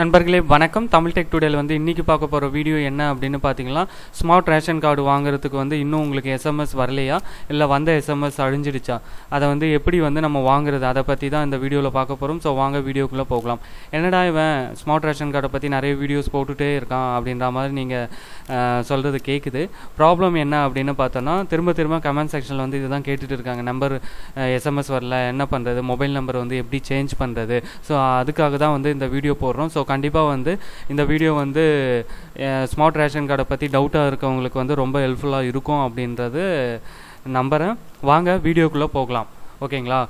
நண்பர்களே வணக்கம். தமிழ் டெக் டுடேல வந்து இன்றைக்கி பார்க்க போகிற வீடியோ என்ன அப்படின்னு பார்த்தீங்கன்னா ஸ்மார்ட் ரேஷன் கார்டு வாங்குறதுக்கு வந்து இன்னும் உங்களுக்கு எஸ்எம்எஸ் வரலையா? இல்லை வந்த எஸ்எம்எஸ் அழிஞ்சிடுச்சா? அதை வந்து எப்படி வந்து நம்ம வாங்குறது? அதை பற்றி தான் இந்த வீடியோவில் பார்க்க போகிறோம் ஸோ வாங்க வீடியோக்குள்ளே போகலாம். என்னடா இவன் ஸ்மார்ட் ரேஷன் கார்டை பற்றி நிறைய வீடியோஸ் போட்டுகிட்டே இருக்கான் அப்படின்ற மாதிரி நீங்கள் சொல்கிறது கேட்குது ப்ராப்ளம் என்ன அப்படின்னு பார்த்தோன்னா திரும்ப திரும்ப கமெண்ட் செக்ஷனில் வந்து இதுதான் கேட்டுட்டு இருக்காங்க. நம்பர் எஸ்எம்எஸ் வரல என்ன பண்ணுறது மொபைல் நம்பர் வந்து எப்படி சேஞ்ச் பண்ணுறது ஸோ அதுக்காக தான் வந்து இந்த வீடியோ போடுறோம். ஸோ கண்டிப்பாக வந்து இந்த வீடியோ வந்து ஸ்மார்ட் ரேஷன் கார்டை பற்றி டவுட்டாக இருக்கவங்களுக்கு வந்து ரொம்ப ஹெல்ப்ஃபுல்லாக இருக்கும் அப்படின்றது நம்புகிறேன் வாங்க வீடியோக்குள்ளே போகலாம். ஓகேங்களா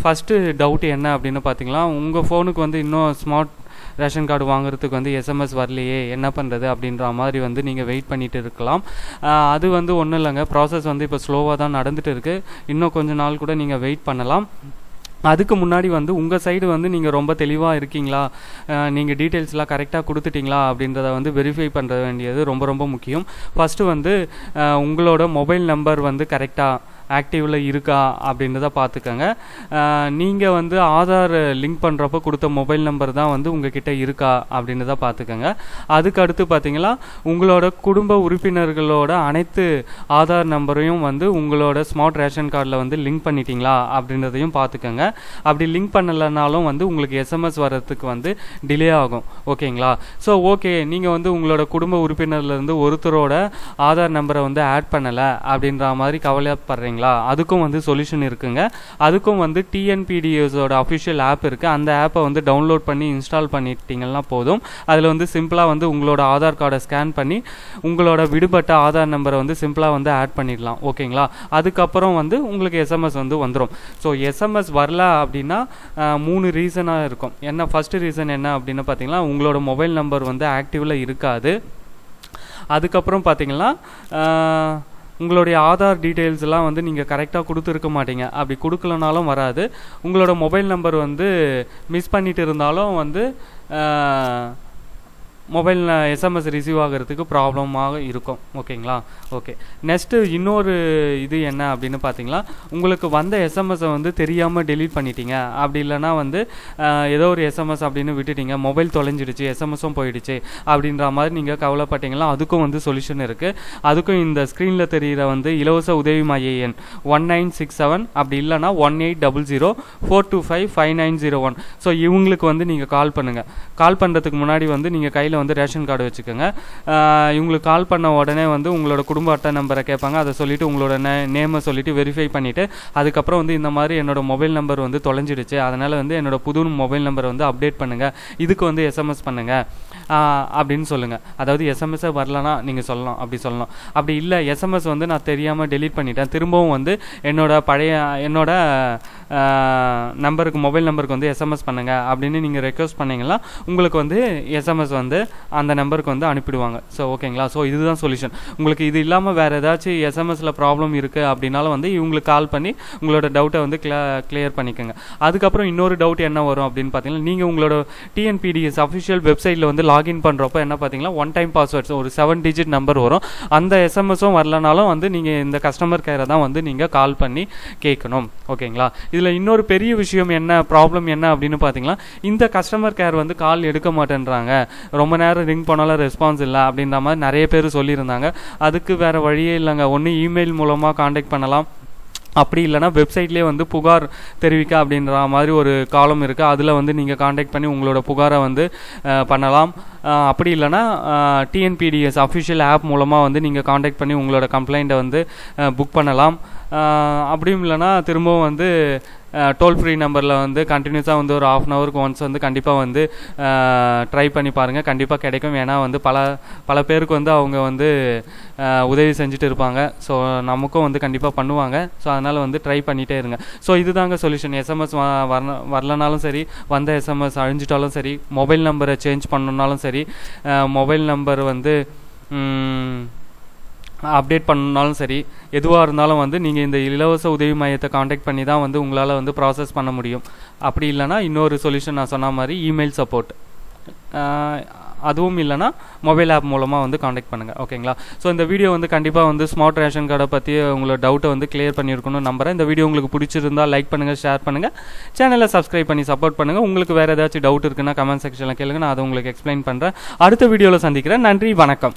ஃபஸ்ட்டு டவுட் என்ன அப்படின்னு பார்த்தீங்களா உங்கள் ஃபோனுக்கு வந்து இன்னும் ஸ்மார்ட் ரேஷன் கார்டு வாங்குறதுக்கு வந்து எஸ்எம்எஸ் வரலையே என்ன பண்ணுறது அப்படின்ற மாதிரி வந்து நீங்கள் வெயிட் பண்ணிட்டு இருக்கலாம். அது வந்து ஒன்றும் இல்லைங்க. ப்ராசஸ் வந்து இப்போ ஸ்லோவாக தான் நடந்துட்டு இருக்குது இன்னும் கொஞ்ச நாள் கூட நீங்கள் வெயிட் பண்ணலாம். அதுக்கு முன்னாடி வந்து உங்கள் சைடு வந்து நீங்கள் ரொம்ப தெளிவாக இருக்கீங்களா? நீங்கள் டீட்டெயில்ஸ்லாம் கரெக்டாக கொடுத்துட்டீங்களா அப்படின்றத வந்து வெரிஃபை பண்ணுற வேண்டியது ரொம்ப ரொம்ப முக்கியம். ஃபஸ்ட்டு வந்து உங்களோட மொபைல் நம்பர் வந்து கரெக்டாக ஆக்டிவில் இருக்கா அப்படின்றத பார்த்துக்கோங்க. நீங்கள் வந்து ஆதார் லிங்க் பண்ணுறப்போ கொடுத்த மொபைல் நம்பர் தான் வந்து உங்ககிட்ட இருக்கா அப்படின்றத பார்த்துக்கோங்க. அதுக்கு அடுத்து பார்த்தீங்கன்னா உங்களோட குடும்ப உறுப்பினர்களோட அனைத்து ஆதார் நம்பரையும் வந்து உங்களோட ஸ்மார்ட் ரேஷன் கார்டில் வந்து லிங்க் பண்ணிட்டீங்களா அப்படின்றதையும் பார்த்துக்கோங்க. அப்படி லிங்க் பண்ணலைனாலும் வந்து உங்களுக்கு எஸ்எம்எஸ் வர்றதுக்கு வந்து டிலே ஆகும். ஓகேங்களா? ஸோ ஓகே நீங்கள் வந்து உங்களோட குடும்ப உறுப்பினர்லேருந்து ஒருத்தரோட ஆதார் நம்பரை வந்து ஆட் பண்ணலை அப்படின்ற மாதிரி கவலைப்படுறீங்களா சரிங்களா அதுக்கும் வந்து சொல்யூஷன் இருக்குங்க. அதுக்கும் வந்து டிஎன்பிடிஎஸோட அஃபிஷியல் ஆப் இருக்குது அந்த ஆப்பை வந்து டவுன்லோட் பண்ணி இன்ஸ்டால் பண்ணிட்டீங்கன்னா போதும். அதில் வந்து சிம்பிளாக வந்து உங்களோட ஆதார் கார்டை ஸ்கேன் பண்ணி உங்களோட விடுபட்ட ஆதார் நம்பரை வந்து சிம்பிளாக வந்து ஆட் பண்ணிடலாம். ஓகேங்களா? அதுக்கப்புறம் வந்து உங்களுக்கு எஸ்எம்எஸ் வந்து வந்துடும் ஸோ எஸ்எம்எஸ் வரல அப்படின்னா மூணு ரீசனாக இருக்கும். என்ன ஃபஸ்ட்டு ரீசன் என்ன அப்படின்னு பார்த்தீங்கன்னா உங்களோட மொபைல் நம்பர் வந்து ஆக்டிவில் இருக்காது. அதுக்கப்புறம் பார்த்தீங்கன்னா உங்களுடைய ஆதார் டீட்டெயில்ஸ் எல்லாம் வந்து நீங்கள் கரெக்டாக கொடுத்துருக்க மாட்டீங்க. அப்படி கொடுக்கலனாலும் வராது. உங்களோட மொபைல் நம்பர் வந்து மிஸ் பண்ணிட்டு இருந்தாலும் வந்து மொபைல் எஸ்எம்எஸ் ரிசீவ் ஆகிறதுக்கு ப்ராப்ளமாக இருக்கும். ஓகேங்களா ஓகே நெக்ஸ்ட்டு இன்னொரு இது என்ன அப்படின்னு பார்த்தீங்களா உங்களுக்கு வந்த எஸ்எம்எஸை வந்து தெரியாமல் டெலீட் பண்ணிட்டீங்க. அப்படி இல்லைனா வந்து ஏதோ ஒரு எஸ்எம்எஸ் அப்படின்னு விட்டுட்டீங்க. மொபைல் தொலைஞ்சிடுச்சு. எஸ்எம்எஸும் போயிடுச்சு. அப்படின்ற மாதிரி நீங்கள் கவலைப்பட்டீங்களா? அதுக்கும் வந்து சொல்யூஷன் இருக்குது அதுக்கும் இந்த ஸ்க்ரீனில் தெரிகிற வந்து இலவச உதவி மைய எண் ஒன் நைன் சிக்ஸ் செவன் அப்படி இல்லைனா one eight double zero four two five five nine zero one so இவங்களுக்கு வந்து நீங்கள் கால் பண்ணுங்கள் கால் பண்ணுறதுக்கு முன்னாடி வந்து நீங்கள் கையில் வந்து ரேஷன் கார்டு வச்சுக்கோங்க. இவங்களுக்கு கால் பண்ண உடனே வந்து உங்களோட குடும்ப அட்டை நம்பரை கேட்பாங்க. அதை சொல்லிவிட்டு உங்களோட நே நேமை சொல்லிவிட்டு வெரிஃபை பண்ணிவிட்டு அதுக்கப்புறம் வந்து இந்த மாதிரி என்னோட மொபைல் நம்பர் வந்து தொலைஞ்சிடுச்சு. அதனால் வந்து என்னோட புது மொபைல் நம்பரை வந்து அப்டேட் பண்ணுங்கள் இதுக்கு வந்து எஸ்எம்எஸ் பண்ணுங்கள் அப்படின்னு சொல்லுங்கள் அதாவது எஸ்எம்எஸ்ஸே வரலனா நீங்கள் சொல்லலாம். அப்படி சொல்லலாம். அப்படி இல்லை எஸ்எம்எஸ் வந்து நான் தெரியாமல் டெலீட் பண்ணிட்டேன். திரும்பவும் வந்து என்னோட பழைய என்னோட நம்பருக்கு மொபைல் நம்பருக்கு வந்து எஸ்எம்எஸ் பண்ணுங்கள் அப்படின்னு நீங்கள் ரெக்வஸ்ட் பண்ணிங்கன்னா உங்களுக்கு வந்து எஸ்எம்எஸ் வந்து அந்த நம்பருக்கு வந்து அனுப்பிடுவாங்க. ஸோ ஓகேங்களா ஸோ இதுதான் சொல்யூஷன் உங்களுக்கு இது இல்லாமல் வேறு ஏதாச்சும் எஸ்எம்எஸில் ப்ராப்ளம் இருக்குது அப்படின்னாலும் வந்து இவங்களுக்கு கால் பண்ணி உங்களோட டவுட்டை வந்து கிள கிளியர் பண்ணிக்கோங்க. அதுக்கப்புறம் இன்னொரு டவுட் என்ன வரும் அப்படின்னு பார்த்தீங்கன்னா நீங்கள் உங்களோட டிஎன்பிடிஎஸ் அஃபிஷியல் வெப்சைட்டில் வந்து லாகின் பண்ணுறப்போ என்ன பார்த்தீங்கன்னா ஒன் டைம் பாஸ்வேர்ட்ஸ் ஒரு செவன் டிஜிட் நம்பர் வரும். அந்த எஸ்எம்எஸும் வரலனாலும் வந்து நீங்கள் இந்த கஸ்டமர் கேரை தான் வந்து நீங்கள் கால் பண்ணி கேட்கணும். ஓகேங்களா இதில் இன்னொரு பெரிய விஷயம் என்ன ப்ராப்ளம் என்ன அப்படின்னு பார்த்தீங்கன்னா இந்த கஸ்டமர் கேர் வந்து கால் எடுக்க மாட்டேன்றாங்க. ரொம்ப நேரம் ரிங் பண்ணாலும் ரெஸ்பான்ஸ் இல்லை அப்படின்ற மாதிரி நிறைய பேர் சொல்லியிருந்தாங்க. அதுக்கு வேறு வழியே இல்லைங்க. ஒன்று இமெயில் மூலமாக காண்டாக்ட் பண்ணலாம். அப்படி இல்லைனா வெப்சைட்லேயே வந்து புகார் தெரிவிக்க அப்படின்ற மாதிரி ஒரு காலம் இருக்குது அதில் வந்து நீங்கள் காண்டாக்ட் பண்ணி உங்களோட புகாரை வந்து பண்ணலாம். அப்படி இல்லைனா டிஎன்பிடிஎஸ் அஃபிஷியல் ஆப் மூலமாக வந்து நீங்கள் காண்டாக்ட் பண்ணி உங்களோட கம்ப்ளைண்ட்டை வந்து புக் பண்ணலாம். அப்படியும் இல்லைனா திரும்பவும் வந்து டோல் ஃப்ரீ நம்பரில் வந்து கண்டினியூஸாக வந்து ஒரு ஆஃப் அன் ஹவருக்கு ஒன்ஸ் வந்து கண்டிப்பாக வந்து ட்ரை பண்ணி பாருங்கள் கண்டிப்பாக கிடைக்கும். ஏன்னா வந்து பல பல பேருக்கு வந்து அவங்க வந்து உதவி செஞ்சுட்டு இருப்பாங்க. ஸோ நமக்கும் வந்து கண்டிப்பாக பண்ணுவாங்க. ஸோ அதனால் வந்து ட்ரை பண்ணிகிட்டே இருங்க. ஸோ இதுதாங்க சொல்யூஷன் எஸ்எம்எஸ் வரல வரலனாலும் சரி வந்த எஸ்எம்எஸ் அழிஞ்சிட்டாலும் சரி மொபைல் நம்பரை சேஞ்ச் பண்ணணுன்னாலும் சரி மொபைல் நம்பர் வந்து அப்டேட் பண்ணாலும் சரி எதுவாக இருந்தாலும் வந்து நீங்கள் இந்த இலவச உதவி மையத்தை காண்டாக்ட் பண்ணி தான் வந்து உங்களால் வந்து ப்ராசஸ் பண்ண முடியும். அப்படி இல்லைனா இன்னொரு சொல்யூஷன் நான் சொன்ன மாதிரி இமெயில் சப்போர்ட் அதுவும் இல்லைனா மொபைல் ஆப் மூலமாக வந்து காண்டாக்ட் பண்ணுங்கள் ஓகேங்களா ஸோ இந்த வீடியோ வந்து கண்டிப்பாக வந்து ஸ்மார்ட் ரேஷன் கார்டை பற்றி உங்களோட டவுட்டை வந்து கிளியர் பண்ணியிருக்கணும்னு நம்புகிறேன் இந்த வீடியோ உங்களுக்கு பிடிச்சிருந்தா லைக் பண்ணுங்கள் ஷேர் பண்ணுங்கள் சேனலை சப்ஸ்கிரைப் பண்ணி சப்போர்ட் பண்ணுங்கள் உங்களுக்கு வேறு ஏதாச்சும் டவுட் இருக்குன்னா கமெண்ட் செக்ஷனில் கேளுங்க. நான் அதை உங்களுக்கு எக்ஸ்பிளைன் பண்ணுறேன் அடுத்த வீடியோவில் சந்திக்கிறேன். நன்றி வணக்கம்.